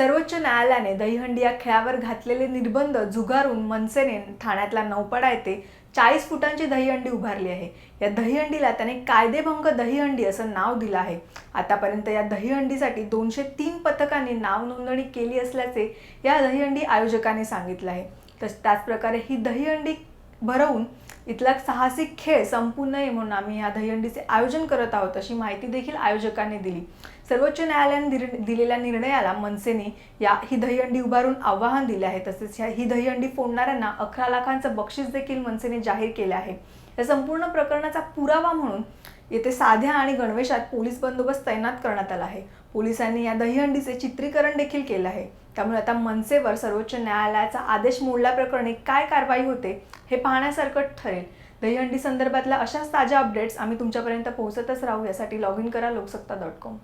सर्वोच्च न्यायालयाने दहीहंडी या खेळावर घातलेले निर्बंध झुगारून मनसेने ठाण्यातला नौपाडा येथे चाळीस फुटांची दहीहंडी उभारली आहे. या दहीहंडीला त्याने कायदेभंग दहीहंडी असं नाव दिलं आहे. आतापर्यंत या दहीहंडीसाठी दोनशे तीन पथकांनी नाव नोंदणी केली असल्याचे या दहीहंडी आयोजकांनी सांगितलं आहे. तस त्याचप्रकारे ही दहीहंडी भरवून इथला साहसिक खेळ संपू नये म्हणून आम्ही या दहीहंडीचे आयोजन करत आहोत अशी माहिती देखील आयोजकांनी दिली. सर्वोच्च न्यायालयाने दिलेल्या निर्णयाला मनसेने या ही दहीहंडी उभारून आव्हान दिले आहे. तसेच ह्या ही दहीहंडी फोडणाऱ्यांना अकरा लाखांचं बक्षीस देखील मनसेने जाहीर केले आहे. या संपूर्ण प्रकरणाचा पुरावा म्हणून येथे साध्या आणि गणवेशात पोलीस बंदोबस्त तैनात करण्यात आला आहे. पोलिसांनी या दहीहंडीचे चित्रीकरण देखील केलं आहे. त्यामुळे आता मनसेवर सर्वोच्च न्यायालयाचा आदेश मोडल्याप्रकरणी काय कारवाई होते हे पाहण्यासारखं ठरेल. दहीहंडी संदर्भातल्या अशाच ताज्या अपडेट्स आम्ही तुमच्यापर्यंत पोहोचतच राहू. यासाठी लॉग इन करा लोकसत्ता डॉट कॉम